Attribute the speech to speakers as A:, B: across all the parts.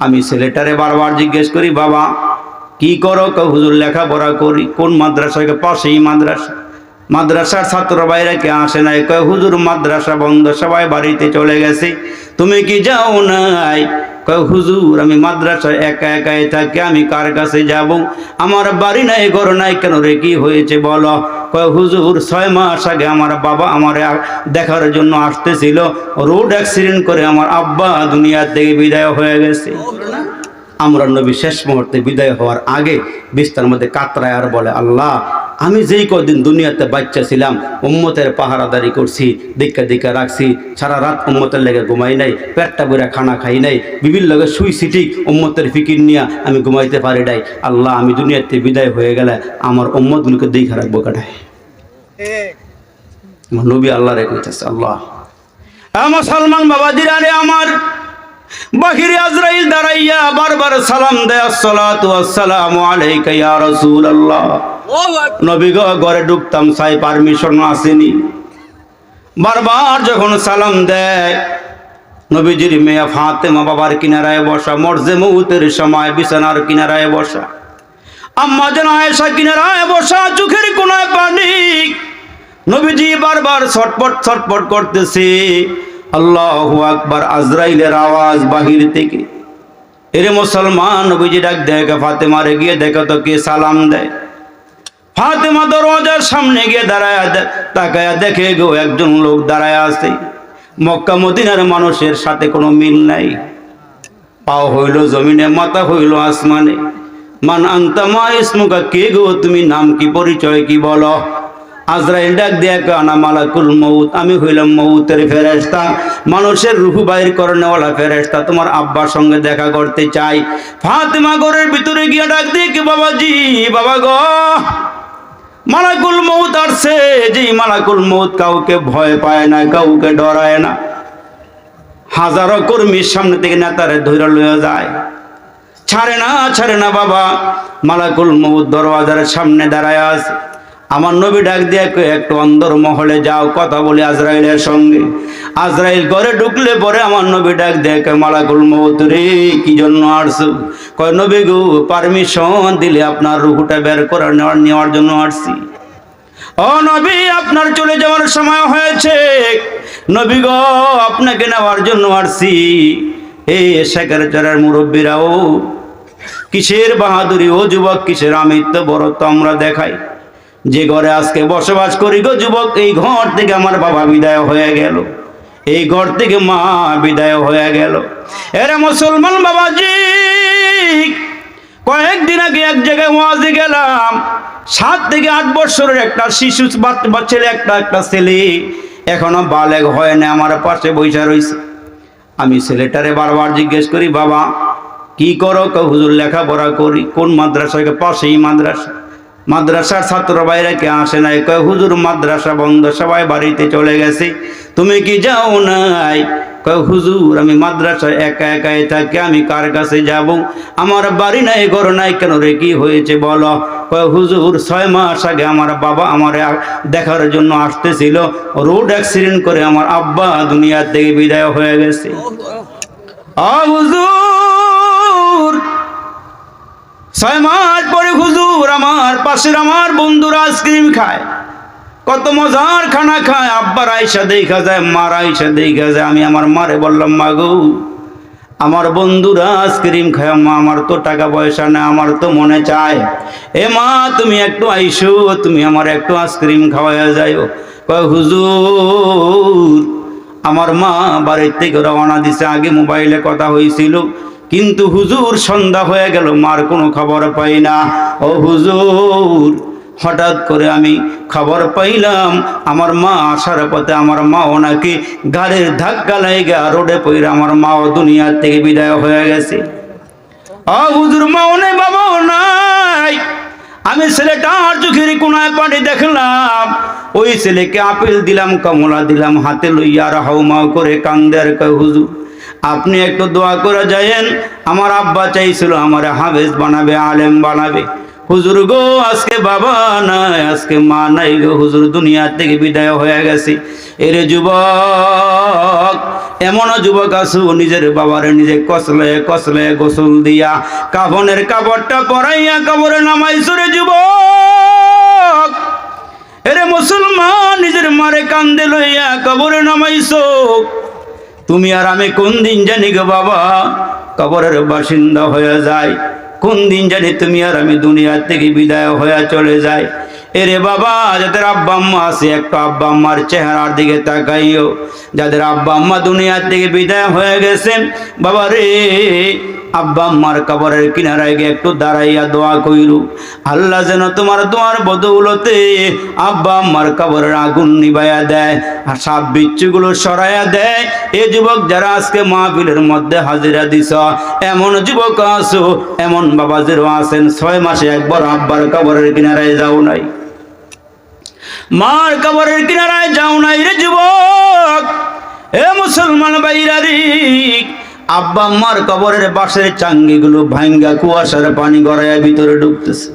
A: আমি ছেলেটারে বারবার জিজ্ঞেস করি বাবা কি করো? হুজুর লেখাপড়া করি। কোন মাদ্রাসায়? কয়, পাশেই মাদ্রাসা। মাদ্রাসার ছাত্র বাইরে কে আসে নাই? কয় হুজুর মাদ্রাসা বন্ধ সবাই বাড়িতে চলে গেছে। তুমি কি যাও নাই? হুজুর, আমি মাদ্রাসায় একা একাই থাকি, আমি কার কাছে যাব? আমার বাড়ি নাই, ঘর নাই, কেন রে, কি হয়েছে বলো? কয়, হুজুর, ছয় মাস আগে আমার বাবা আমার দেখার জন্য আসতেছিল। রোড অ্যাক্সিডেন্ট করে আমার আব্বা দুনিয়ার থেকে বিদায় হয়ে গেছে। আমরা নবী শেষ মুহূর্তে বিদায় হওয়ার আগে বিস্তার মধ্যে কাতরায় আর বলে, আল্লাহ আমি যেই কদিন দুনিয়াতে বাচ্চা ছিলাম, উম্মতের পাহারাদারি করছি, দীক্ষা দীক্ষা রাখছি, সারা রাত উম্মতের লেগে ঘুমাই নাই, পেটটা বইরা খানা খাই নাই বিভিন্ন লগে শুই সিটি উম্মতের ফিকির নিয়ে আমি ঘুমাইতে পারি নাই। আল্লাহ, আমি দুনিয়াতে বিদায় হয়ে গেলে আমার উম্মতগুলোকে দেখা রাখব কাটায় নবী আল্লাহ রে কইতেছে, আল্লাহ আমার সালমান বাবাজিরা রে আমার, বাহিরে আজরাইল দাঁড়াইয়া বারবার সালাম দেয় আসসালাতু আসসালামু আলাইকা ইয়া রাসূলুল্লাহ। নবী গো, ঘরে ঢুকতাম সাই পারমিশন আসেনি। বারবার যখন সালাম দেয়, নবীজির মেয়ে ফাতেমা বাবার কিনারায় বসা, মর্জে মৌতের সময় বিছানার কিনারায় বসা। আম্মা যেন আয়েশা কিনারায় বসা, চোখের কোনায় পানি। নবীজি বারবার ছটপট ছটপট করতেছে। আল্লাহ আকবার আজরাইলের আওয়াজ বাহির থেকে। এরে মুসলমান, নবীজি ডাক দেখে ফাতেমারে গিয়ে দেখো তো কে সালাম দেয়। ফাতেমা দরওয়াজার সামনে গিয়ে দাঁড়ায় তাকায়া দেখে গো, একজন লোক দাঁড়ায় আছে। মক্কা মদিনার মানুষের সাথে কোনো মিল নাই। পাও হইল জমিনে, মাথা হইল আসমানে। মান আন্তা মা ইসমুকা? কে গো, তুমি নাম কি, পরিচয় কি বলো? আজরাইল ডাক দিয়া কানা মালাকুল মৌত আমি হইলাম মৌতের ফেরেস্তা মানুষের রুহু বাইর করনেওয়ালা ফেরেস্তা তোমার আব্বার সঙ্গে দেখা করতে চাই। ফাতেমা ঘরের ভিতরে গিয়া ডাক দিয়ে বাবাজি, বাবা গো। মালাকুল মৌত আসছে। যে মালাকুল মৌত কাউকে ভয় পায় না, কাউকে ডরায় না। হাজারো কর্মীর সামনে থেকে নেতারে ধৈর্য লয়ে যায়। ছাড়ে না ছাড়ে না বাবা, মালাকুল মৌত দরওয়াজার সামনে দাঁড়ায় আছে। আমার নবী ডাক দিয়ে একটু অন্দর মহলে যাও, কথা বলি আজরাইলের সঙ্গে। আজরাইল ঘরে ঢুকলে পরে আমার নবী ডাক দিয়ে মালাকুল মৌত রে, কি জন্য আসছো? কয়, নবী গো, পারমিশন দিলে আপনার রুহুটা বের করে নেওয়ার নেওয়ার জন্য আসছি। ও নবী, আপনার চলে যাওয়ার সময় হয়েছে। নবী গো, আপনাকে নেওয়ার জন্য আসছি। এই সেক্রেটারের মুরব্বীরাও, কিসের বাহাদুরি ও যুবক, কিসের আমিত্ব বড় তো আমরা দেখাই। যে ঘরে আজকে বসবাস করি গো যুবক এই ঘর থেকে আমার বাবা বিদায় হয়ে গেল। এই ঘর থেকে মা বিদায় হয়ে গেল। এরা মুসলমান বাবাজি কয়েকদিন আগে এক জায়গায় ওয়াজে গেলাম। সাত থেকে আট বছরের একটা শিশু বাচ্চা ছেলে একটা একটা ছেলে এখনও বালেগ হয় না আমার পাশে বৈশা রয়েছে আমি ছেলেটারে বারবার জিজ্ঞেস করি বাবা কি করো? হুজুর লেখাপড়া করি কোন মাদ্রাসায় কয়, পাশেই মাদ্রাসা? মাদ্রাসার ছাত্র বাইরে কে আসে নাই? কয়, হুজুর, মাদ্রাসা বন্ধ, সবাই বাড়িতে চলে গেছে। তুমি কি যাও নাই? কয়, হুজুর, আমি মাদ্রাসায় একা একাই থাকি, আমি কার কাছে যাব? আমার বাড়ি নাই, ঘর নাই, কেন রে, কি হয়েছে বলো? কয়, হুজুর, ছয় মাস আগে আমার বাবা আমার দেখার জন্য আসতেছিল। রোড অ্যাক্সিডেন্ট করে আমার আব্বা দুনিয়ার থেকে বিদায় হয়ে গেছে। হুজুর ছয় মাস পরে হুজুর আমার পাশের আমার বন্ধুরা আইসক্রিম খায়। কত মজার খানা খায়। আব্বার আইসা দেখা যায়, মার আইসা দেখা যায়। আমি আমার মারে বললাম, মা গো, আমার বন্ধুরা আইসক্রিম খায়। মা, আমার তো টাকা পয়সা নেই, আমার তো মনে চায়। এ মা, তুমি একটু আইসো, তুমি আমার একটু আইসক্রিম খাওয়াইয়া যাইও। কয়, হুজুর, আমার মা বাড়ির থেকে রওনা দিছে। আগে মোবাইলে কথা হয়েছিল কিন্তু হুজুর সন্ধ্যা হয়ে গেল, মার কোনো খবর পাই না। ও হুজুর, হঠাৎ করে আমি খবর পাইলাম, আমার মা আসার পথে আমার মাও নাকি গাড়ির ধাক্কা লাইগা রোডে পইরা আমার মাও দুনিয়ার থেকে বিদায় হয়ে গেছে। আ হুজুর, মাও নেই, বাবাও নাই। আমি ছেলেটার চোখের কোনায় পানি দেখলাম, ওই ছেলেকে আপেল দিলাম, কমলা দিলাম, হাতে লইয়া আর হাউমাউ করে কান্দে আর কয়, হুজুর আপনি একটু দোয়া করে যায়েন আমার আব্বা চাইছিল আমার হাফেজ বানাবে, আলেম বানাবে। হুজুর গো, আজকে বাবা নাই, আজকে মা নাই গো। হুজুর দুনিয়া থেকে বিদায় হয়ে গেছে। এর যুবক এমন যুবক আসু নিজের বাবারে নিজে কসলে কসলে গোসল দিয়া, কাফনের কাপড়টা পরাইয়া কাপড়ে নামাইছো রে যুবক। এরে মুসলমান, নিজের মারে কান্দে লইয়া কবরে নামাইছো। তুমি আর আমি কোন দিন জানি গো বাবা? কবরের বাসিন্দা হয়ে যায়। কোন দিন জানি তুমি আর আমি দুনিয়ার থেকে বিদায় হয়ে চলে যায়। এরে বাবা, যাদের আব্বা আম্মা আছে, একটু আব্বা আম্মার চেহারার দিকে তাকাইও। যাদের আব্বা আম্মা দুনিয়ার থেকে বিদায় হয়ে গেছেন বাবা রে, আব্বা আম্মার কবরের কিনারায় গিয়ে একটু দাঁড়াইয়া দোয়া কইরু। আল্লাহ যেন তোমার দোয়ার বদৌলতে আব্বা আম্মার কবরের আগুন নিবাইয়া দেয় আর সাপ বিচ্ছুগুলো সরাইয়া দেয়। এ যুবক যারা আজকে মাহফিলের মধ্যে হাজিরা দিছ, এমন যুবক আছো, এমন বাবা বাবাজিরও আছেন, ছয় মাসে একবার আব্বার কবরের কিনারায় যাও নাই। মার কবরের কিনারায় যাও নাই রে যুবক। এ মুসলমান বাইরারি আব্বা মার কবরের বাসের চাঙ্গিগুলো ভাঙ্গা কুয়াশার পানি গড়াইয়া ভিতরে ডুবতেছে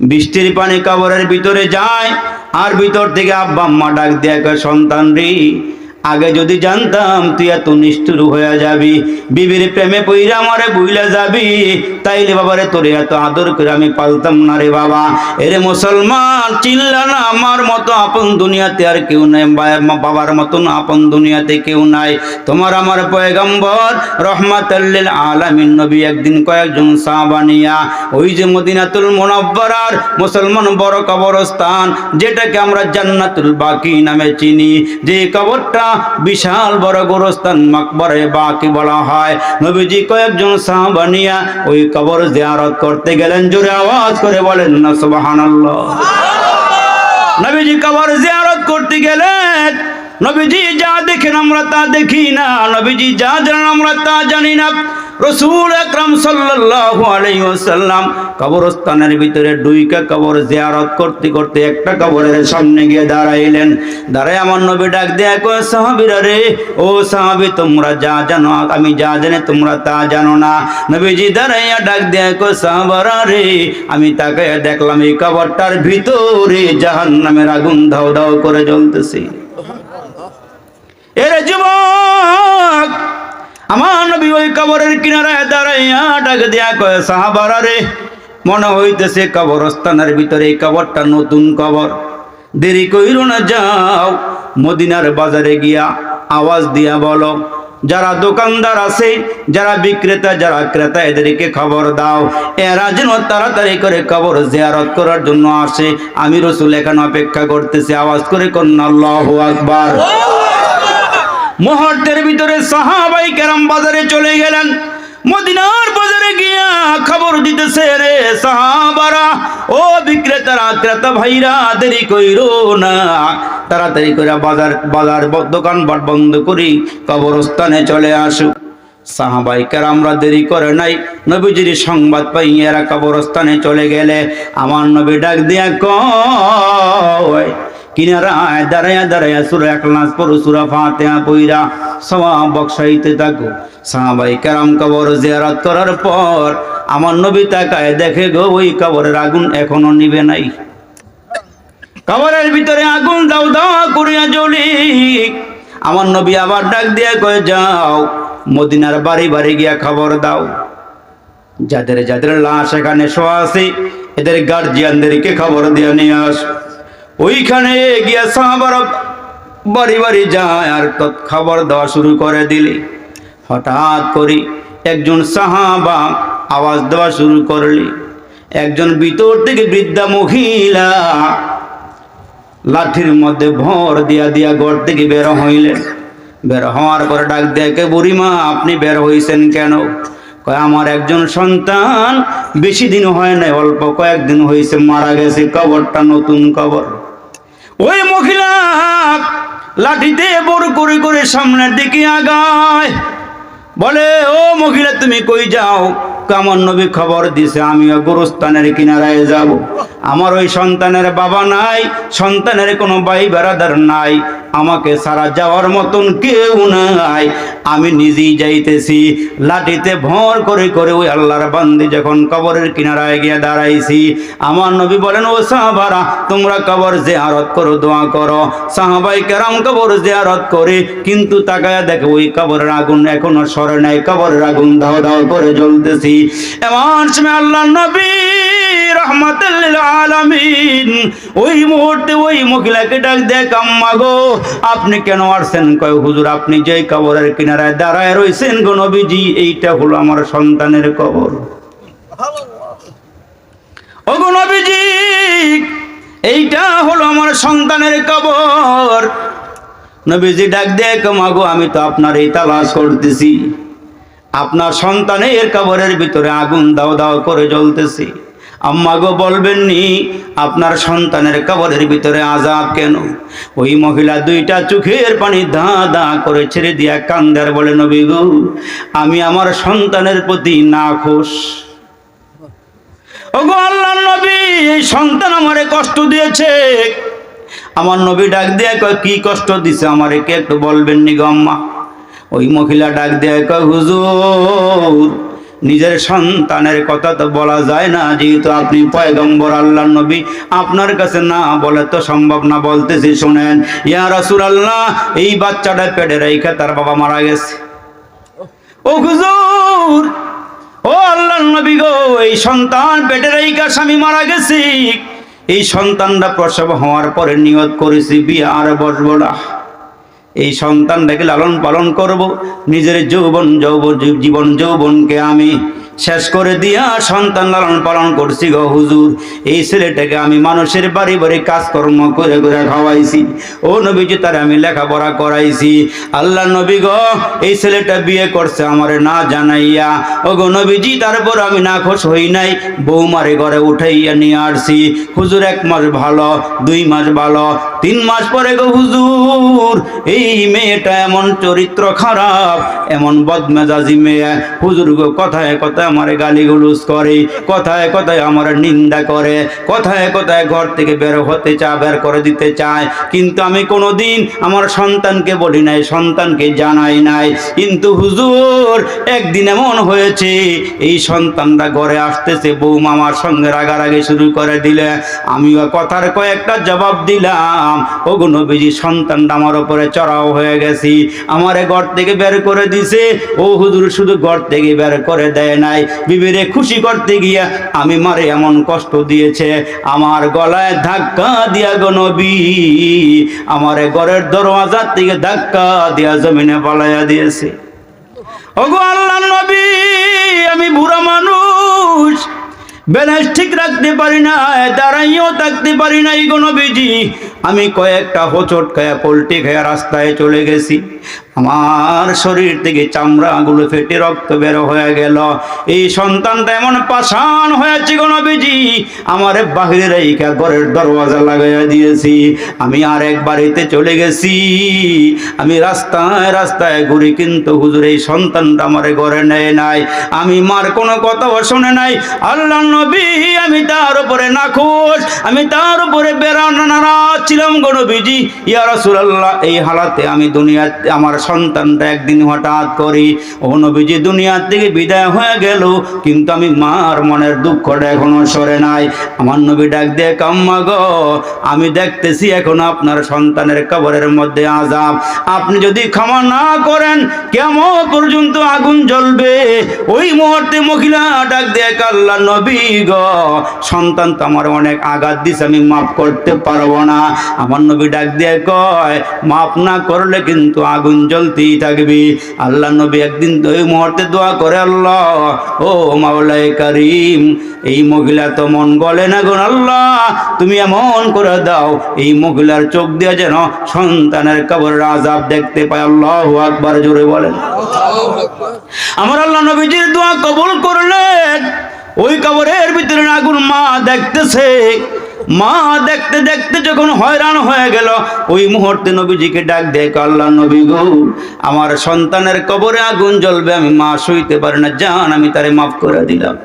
A: বৃষ্টির পানি কবরের ভিতরে যায়, আর ভিতর থেকে আব্বা মা ডাক দিয়ে সন্তান রে আগে যদি জানতাম, তুই এত নিষ্ঠুর হয়ে যাবি। বিবির প্রেমে পইরা আমারে বুইলা যাবি। তাইলে বাবারে তোরে এত আদর করে আমি পালতাম না রে বাবা। এরে মুসলমান, চিল্লা না, আমার মতো আপন দুনিয়াতে আর কেউ নাই। বাবার মতন আপন দুনিয়াতে কেউ নাই। তোমার আমার পয়গম্বর রহমাতাল্লিল আলামিন, নবী একদিন কয়েকজন সাহাবানিয়া ওই যে মদিনাতুল মুনাব্বারার মুসলমান বড় কবরস্থান, যেটাকে আমরা জান্নাতুল বাকি নামে চিনি। যে কবরটা বিশাল বড় গোরস্থান মকবরে বাকি বলা হয়। নবীজি কয়েকজন সাহাবানিয়া ওই কবর জিয়ারত করতে গেলেন, জোরে আওয়াজ করে বলেন, না, সুবহানাল্লাহ। নবীজি কবর জিয়ারত করতে গেলেন। নবীজি যা দেখেন আমরা তা দেখি না। নবীজি যা জানেন আমরা তা জানি না। রসুল আকরাম সাল্লাল্লাহু আলাইহি ওয়াসাল্লাম কবরস্থানের ভিতরে দুইটা কবর জিয়ারত করতে করতে একটা কবরের সামনে গিয়ে দাঁড়াইলেন। দাঁড়ায় আমার নবী ডাক দেয়া কয়, সাহাবীরা রে, ও সাহাবী, তোমরা যা জানো, আমি যা জানি, তোমরা তা জানো না। নবীজি দাঁড়াইয়া ডাক দেয়া কয়, সাহাবারা রে, আমি তাকাইয়া দেখলাম এই কবরটার ভিতরে জাহান্নামের আগুন দাও দাও করে জ্বলতেছে। এরে যুবক আমার কয় রে, মনে হইতেছে ভিতরে এই নতুন দেরি না, যাও মদিনার বাজারে গিয়া আওয়াজ দিয়া বলো। যারা দোকানদার আছে, যারা বিক্রেতা, যারা ক্রেতা, এদেরকে খবর দাও। এরা যেন তাড়াতাড়ি করে কবর জিয়ারত করার জন্য আসে। আমি রসুল এখানে অপেক্ষা করতেছি। আওয়াজ করে কন্যা, আল্লাহ আকবার। মুহূর্তের ভিতরে সাহাবাই কেরাম বাজারে চলে গেলেন। মদিনার বাজারে গিয়া খবর দিতেছে রে সাহাবারা, ও বিক্রেতারা, ক্রেতা ভাইরা, দেরি কইরো না। তাড়াতাড়ি করে বাজার বাজার দোকানপাট বন্ধ করি, কবরস্থানে চলে আসু। সাহাবাই কেরামরা দেরি করে নাই। নবীজির সংবাদ পাই এরা কবরস্থানে চলে গেলে। আমার নবী ডাক দিয়া কয় কিনারায় দাঁড়াইয়া দাঁড়াইয়া সুরা একলাস পড়ো, সুরা ফাতেহা পইরা সওয়াব বক্সাইতে থাকো। সাহাবাই কেরাম কবর জিয়ারত করার পর আমার নবী তাকায় দেখে গো, ওই কবরের আগুন এখনও নিবে নাই। কবরের ভিতরে আগুন দাও দাও করিয়া জ্বলি আমার নবী আবার ডাক দিয়ে কয়ে, যাও, মদিনার বাড়ি বাড়ি গিয়া খবর দাও। যাদের যাদের লাশ এখানে শোয়া আছে, এদের গার্জিয়ানদেরকে খবর দিয়ে নিয়ে আস। ওইখানে গিয়া সাহাবার বাড়ি বাড়ি যায় আর খবর দেওয়া শুরু করে দিলি। হঠাৎ করি একজন সাহাবা আওয়াজ দেওয়া শুরু করলি। একজন ভিতর থেকে বৃদ্ধা মহিলা লাঠির মধ্যে ভর দিয়া দিয়া ঘর থেকে বের হইলেন। বের হওয়ার পরে ডাক দেখে বুড়িমা, আপনি বের হইছেন কেন? কয়, আমার একজন সন্তান বেশি দিন হয় নাই, অল্প কয়েকদিন হয়েছে মারা গেছে, কবরটা নতুন কবর। ওই মহিলা লাঠিতে বড় করে করে সামনের দিকে আগায়। বলে, ও মহিলা, তুমি কই যাও? কামন নবী খবর দিছে, আমিও গোরস্থানের কিনারায় যাব। আমার ওই সন্তানের বাবা নাই, সন্তানের কোনো ভাই বেড়াদার নাই, আমাকে সারা যাওয়ার মতন কেউ নাই। আমি নিজেই যাইতেছি, লাঠিতে ভর করে করে ওই আল্লাহর বান্দি যখন কবরের কিনারায় গিয়ে দাঁড়াইছি, আমার নবী বলেন, ও সাহাবারা, তোমরা কবর জিয়ারত করো, দোয়া করো। সাহাবাই কেরাম কবর জিয়ারত করে, কিন্তু তাকায় দেখে ওই কবরের আগুন এখনও সরে নাই, কবরের আগুন দাও দাও করে জ্বলতেছি। এমন সময় আল্লাহ নবী ওই মুহূর্তে ওই মহিলাকে ডাক দেখ আম্মা গো, আপনি কেন আসছেন? কয়, হুজুর, আপনি যে কবরের কিনারায় দাঁড়ায় রয়েছেন গো নবীজি, এইটা হলো আমার সন্তানের কবর। ও গো নবীজি, এইটা হলো আমার সন্তানের কবর। নবীজি ডাক দেখ মাগো আমি তো আপনার এই তালাশ করতেছি। আপনার সন্তানের কবরের ভিতরে আগুন দাও দাও করে জ্বলতেছি। আম্মা গো বলবেন নি আপনার সন্তানের কবরের ভিতরে আজাব কেন? ওই মহিলা দুইটা চোখের পানি দা দা করে ছেড়ে দিয়া কান্দার বলে, নবী গো, আমি আমার সন্তানের প্রতি না খুশ ওগো আল্লাহর নবী, এই সন্তান আমারে কষ্ট দিয়েছে। আমার নবী ডাক দিয়ে কয়, কি কষ্ট দিছে আমারে? কে একটু বলবেন নি আম্মা। ওই মহিলা ডাক দিয়ে কয়, হুজুর নিজের সন্তানের কথা তো বলা যায় না, যেহেতু আপনি পয়গম্বর আল্লাহ নবী। আপনার কাছে না বলে তো সম্ভব না, বলতেছি শোনেন। ইয়া রাসূল আল্লাহ এই বাচ্চাটা পেটে রেখে তার বাবা মারা গেছে। ও হুজুর, ও আল্লাহ নবী গো, এই সন্তান পেটের এই স্বামী মারা গেছে। এই সন্তানটা প্রসব হওয়ার পরে নিয়ত করেছি, বিয়ে আর বসবো না। এই সন্তানটাকে লালন পালন করব। নিজের যৌবন যৌব জীবন যৌবনকে আমি শেষ করে দিয়া সন্তান লালন পালন করছি গো হুজুর। এই ছেলেটাকে আমি মানুষের বাড়ি বাড়ি কাজকর্ম করে করে খাওয়াইছি। ও নবীজি, তার আমি লেখাপড়া করাইছি। আল্লাহ নবী গো, এই ছেলেটা বিয়ে করছে আমারে না জানাইয়া। ও গো নবীজি, তারপর আমি না খোশ হই নাই, বৌমারে ঘরে উঠাইয়া নিয়ে আসছি। হুজুর, এক মাস ভালো, দুই মাস ভালো, তিন মাস পরে গো হুজুর, এই মেয়েটা এমন চরিত্র খারাপ, এমন বদমেজাজি মেয়ে। হুজুর গো, কথায় কথায় আমারে গালিগুলুজ করে, কথায় কথায় আমার নিন্দা করে, কথায় কথায় ঘর থেকে বের হতে চা, বের করে দিতে চায়। কিন্তু আমি কোনোদিন আমার সন্তানকে বলি নাই, সন্তানকে জানাই নাই। কিন্তু হুজুর, একদিন এমন হয়েছে, এই সন্তানটা ঘরে আসতেছে, বৌমা আমার সঙ্গে রাগারাগি শুরু করে দিলে। আমিও কথার কয়েকটা জবাব দিলাম, ওগো নবীজি, সন্তানটা আমার ওপরে চড়াও হয়ে গেছি। আমারে ঘর থেকে বের করে দিছে, ও হুজুর শুধু ঘর থেকে বের করে দেয় নাই বিবিরে খুশি করতে গিয়া আমি মারে এমন কষ্ট দিয়েছে। আমার গলায় ধাক্কা দিয়া গো নবী, আমারে ঘরের দরওয়াজার থেকে ধাক্কা দিয়া জমিনে পালাইয়া দিয়েছে। ওগো আল্লাহ নবী, আমি বুড়া মানুষ ব্যালেন্স ঠিক রাখতে পারি না দাঁড়াইও থাকতে পারি না এই নবীজি। আমি কয়েকটা হোচট খায়া পোলট্রি খায়া রাস্তায় চলে গেছি। আমার শরীর থেকে চামড়াগুলো ফেটে রক্ত বের হয়ে গেল। এই সন্তানটা এমন পাষাণ হয়েছে কোনো নবীজি। আমার বাহিরে রেখা ঘরের দরওয়াজা লাগাইয়া দিয়েছি। আমি আর এক বাড়িতে চলে গেছি। আমি রাস্তায় রাস্তায় ঘুরি, কিন্তু হুজুর এই সন্তানটা আমার ঘরে নেয় নাই। আমি মার কোনো কথাও শোনে নাই। আল্লাহ নবী, আমি তার উপরে নাখোশ, আমি তার উপরে বেড়ানো নারাজ ছিলাম গো নবীজি। ইয়া রাসূলুল্লাহ, এই হালাতে আমি দুনিয়াতে, আমার সন্তানটা একদিন হঠাৎ করি, ও দুনিয়ার থেকে বিদায় হয়ে গেল, কিন্তু আমি মার মনের দুঃখটা এখনও সরে নাই। আমার নবী ডাক দিয়ে, কাম্মা গো, আমি দেখতেছি এখন আপনার সন্তানের কবরের মধ্যে আজাব আপনি যদি ক্ষমা না করেন, কেমন পর্যন্ত আগুন জ্বলবে? ওই মুহূর্তে মহিলা ডাক দিয়ে, কাল্লা নবী গো, সন্তান তো আমার অনেক আঘাত দিছে, আমি মাফ করতে পারব না। আমার নবী ডাক দিয়ে কয়, মাফ না করলে কিন্তু আগুন জ্বলতেই থাকবে। আল্লাহ নবী একদিন ওই মুহূর্তে দোয়া করে, আল্লাহ, ও মাওলাই করিম, এই মহিলা তো মন গলে না গুণ আল্লাহ, তুমি এমন করে দাও, এই মহিলার চোখ দিয়ে যেন সন্তানের কবর আজাব দেখতে পায়। আল্লাহ আকবার, জোরে বলেন। আমার আল্লাহ নবীজির দোয়া কবুল করলেন। ওই কবরের ভিতরে আগুন মা দেখতেছে। মা দেখতে দেখতে যখন হয়রান হয়ে গেল, ওই মুহূর্তে নবীজিকে ডাক দেয় আল্লাহ নবী গো, আমার সন্তানের কবরে আগুন জ্বলবে, আমি মা শুইতে পারি না, যান, আমি তারে মাফ করে দিলাম।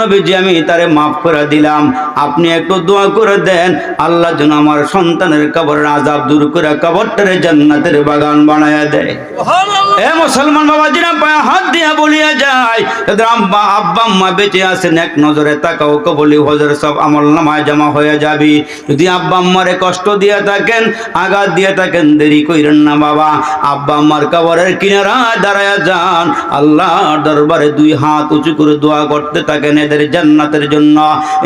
A: নবীজি আমি তারে মাফ করে দিলাম। আপনি একটু দোয়া করে দেন। আল্লাহ যেন আমার সন্তানের কবরের আজাব দূর করে কবরটারে জান্নাতের বাগান বানায়া দেয়। এ মুসলমান বাবাজিরা পায়ে হাত দিয়া বলিয়া যায় তাদের আব্বা আব্বা আম্মা বেঁচে আছেন এক নজরে তাকাও কবলি হজর সব আমল নামায় জমা হয়ে যাবি। যদি আব্বা আম্মারে কষ্ট দিয়ে থাকেন আঘাত দিয়ে থাকেন দেরি কইরেন না বাবা। আব্বা আম্মার কবরের কিনারায় দাঁড়ায়া যান। আল্লাহর দরবারে দুই হাত উঁচু করে দোয়া করতে থাকেন এদের জান্নাতের জন্য।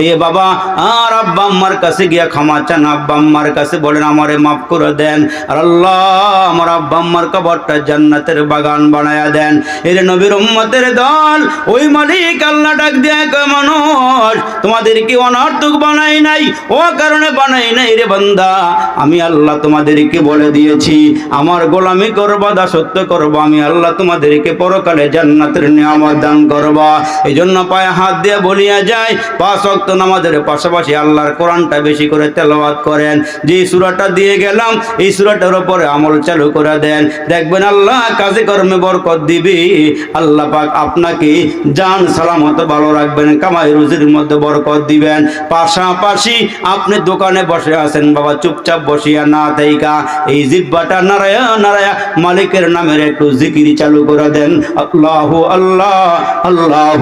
A: এ বাবা, আর আব্বা আম্মার কাছে গিয়া ক্ষমা চান। আব্বা আম্মার কাছে বলেন, আমারে মাফ করে দেন। আর আল্লাহ আমার আব্বা আম্মার কবরটা জান্নাতের বাগান বানায়া দেন। এর নবীর উম্মতের দল, ওই মালিক আল্লাহ ডাক দিয়ে মানুষ, তোমাদের কি অনর্থক বানাই নাই? ও কারণে বানাই নাই রে বান্দা। আমি আল্লাহ তোমাদেরকে বলে দিয়েছি, আমার গোলামি করবা, দাসত্ব করব, আমি আল্লাহ তোমাদেরকে পরকালে জান্নাতের নিয়ামত দান করবা। এই জন্য পায়ে হাত দিয়ে বলিয়া যায়, পাঁচ অক্ত নামাজের পাশাপাশি আল্লাহর কোরআনটা বেশি করে তেলাওয়াত করেন। যে সুরাটা দিয়ে গেলাম, এই সুরাটার উপরে আমল চালু করে দেন। দেখবেন আল্লাহ কাজে কর্মে বরকত দিবি। আল্লাহ পাক আপনাকে জান, সালামত ভালো রাখবেন, কামাই রুজির মধ্যে বরকত দিবেন। পাশাপাশি আপনি দোকানে বসে আছেন, বাবা চুপচাপ বসিয়া না তাইকা এই জিব্বাটা নারায়া নারায়া, মালিকের নামের একটু জিকিরি চালু করে দেন। আল্লাহ আল্লাহ, আল্লাহু